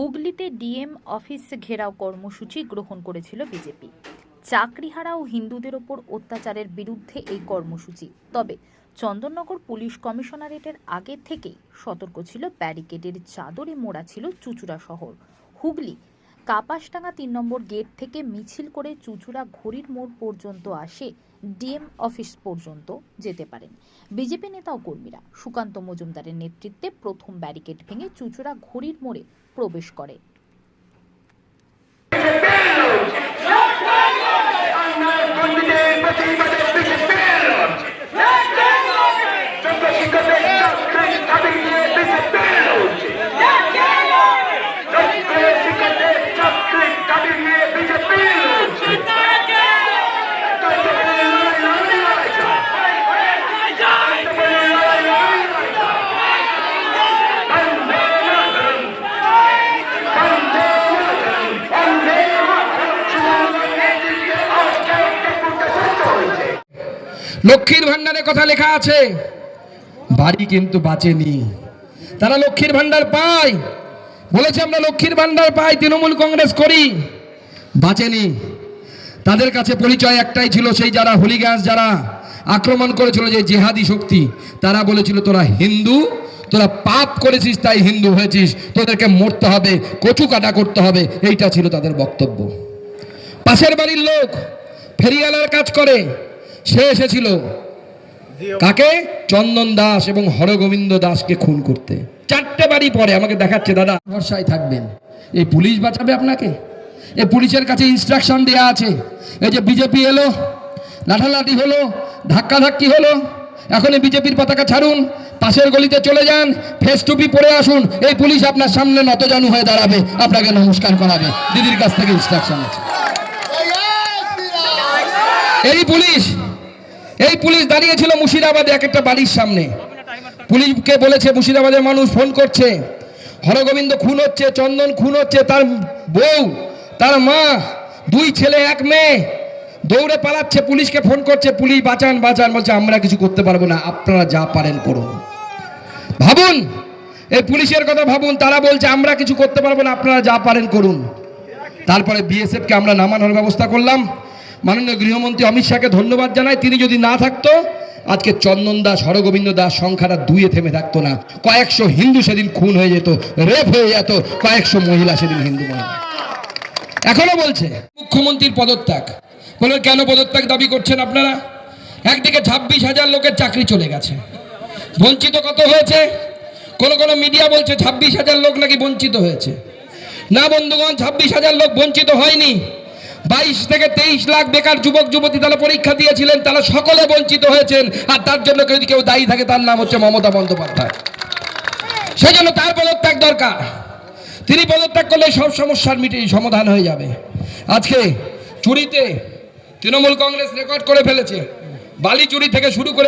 হুগলিতে DM office ঘেরাও কর্মসূচি গ্রহণ করেছিল বিজেপি। চাকরিহারা ও হিন্দুদের ওপর অত্যাচারের বিরুদ্ধে এই কর্মসূচি। তবে চন্দননগর পুলিশ কমিশনারেটের আগে থেকেই সতর্ক ছিল, ব্যারিকেডের চাদরে মোড়া ছিল চুচুড়া শহর। হুগলি, কাপাসডাঙ্গা তিন নম্বর গেট থেকে মিছিল করে চুচুড়া ঘড়ির মোড় পর্যন্ত আসে ডিএম অফিস পর্যন্ত যেতে পারেন। বিজেপি নেতা ও কর্মীরা সুকান্ত মজুমদারের নেতৃত্বে প্রথম ব্যারিকেড ভেঙে চুচুড়া ঘড়ির মোড়ে প্রবেশ করে। লক্ষ্মীর ভান্ডারের কথা লেখা আছে। বাড়ি কিন্তু বাঁচেনি। তারা লক্ষ্মীর ভান্ডার পায়। বলেছে, আমরা লক্ষ্মীর ভান্ডার পাই, তৃণমূল কংগ্রেস করি। বাঁচেনি। তাদের কাছে পরিচয় একটাই ছিল, সেই যারা হলিগ্যাস, যারা আক্রমণ করেছিল যে জেহাদি শক্তি, তারা বলেছিল, তোরা হিন্দু, তোরা পাপ করেছিস, তাই হিন্দু হয়েছিস। তোদেরকে মরতে হবে, কচু কাটা করতে হবে। এইটা ছিল তাদের বক্তব্য। পাশের বাড়ির লোক ফেরিয়ালার কাজ করে। সে এসেছিল। কাকে? চন্দন দাস এবং হরগোবিন্দ দাসকে খুন করতে। চারটে বাড়ি পরে আমাকে দেখাচ্ছে, দাদা। ভরসায় থাকবেন। এই পুলিশ বাঁচাবে আপনাকে? এ পুলিশের কাছে ইনস্ট্রাকশন দেওয়া আছে। এই যে বিজেপি এলো, লাঠালাঠি হলো, ধাক্কাধাক্কি হলো এখন বিজেপির পতাকা ছাড়ুন, পাশের গলিতে চলে যান ফেস টুপি পরে আসুন, এই পুলিশ আপনার সামনে নতজানু হয়ে দাঁড়াবে, আপনাকে নমস্কার করাবে। দিদির কাছ থেকে ইনস্ট্রাকশন আছে। এই পুলিশ এই পুলিশ দাঁড়িয়েছিল মুর্শিদাবাদে এক একটা বাড়ির সামনে। পুলিশকে বলেছে, মুর্শিদাবাদের মানুষ ফোন করছে। হরগোবিন্দ খুন হচ্ছে, চন্দন খুন হচ্ছে, তার বউ, তার মা, দুই ছেলে, এক মেয়ে দৌড়ে পালাচ্ছে, পুলিশকে ফোন করছে, পুলিশ, বাঁচান বাঁচান। বলছে, আমরা কিছু করতে পারব না, আপনারা যা পারেন করুন। ভাবুন, এই পুলিশের কথা ভাবুন, তারা বলছে, আমরা কিছু করতে পারব না, আপনারা যা পারেন করুন। তারপরে বিএসএফকে আমরা নামানোর ব্যবস্থা করলাম। মাননীয় গৃহমন্ত্রী অমিত শাহকে ধন্যবাদ জানাই। তিনি যদি না থাকতো, আজকে চন্দন দাস, হরগোবিন্দ দাস সংখ্যাটা দুইয়ে থেমে থাকতো না। কয়েকশো হিন্দু সেদিন খুন হয়ে যেত, রেপ হয়ে যেত, কয়েকশো মহিলা সেদিন হিন্দু মহিলা এখনও বলছে, মুখ্যমন্ত্রীর পদত্যাগ। বলবেন কেন পদত্যাগ দাবি করছেন আপনারা? একদিকে ছাব্বিশ হাজার লোকের চাকরি চলে গেছে। বঞ্চিত কত হয়েছে? কোন কোন মিডিয়া বলছে ছাব্বিশ হাজার লোক নাকি বঞ্চিত হয়েছে। না বন্ধুগণ, ছাব্বিশ হাজার লোক বঞ্চিত হয়নি। বাইশ থেকে তেইশ লাখ বেকার যুবক, যুবতী তারা পরীক্ষা দিয়েছিলেন, তারা সকলে বঞ্চিত হয়েছেন, আর তার জন্য যদি কেউ দায়ী থাকে, তার নাম হচ্ছে মমতা বন্দ্যোপাধ্যায়। সেই জন্য তার পদত্যাগ দরকার। তিনি পদত্যাগ করলে সব সমস্যার মিটে সমাধান হয়ে যাবে। আজকে চুরিতে তৃণমূল কংগ্রেস রেকর্ড করে ফেলেছে। বালি চুরি থেকে শুরু করে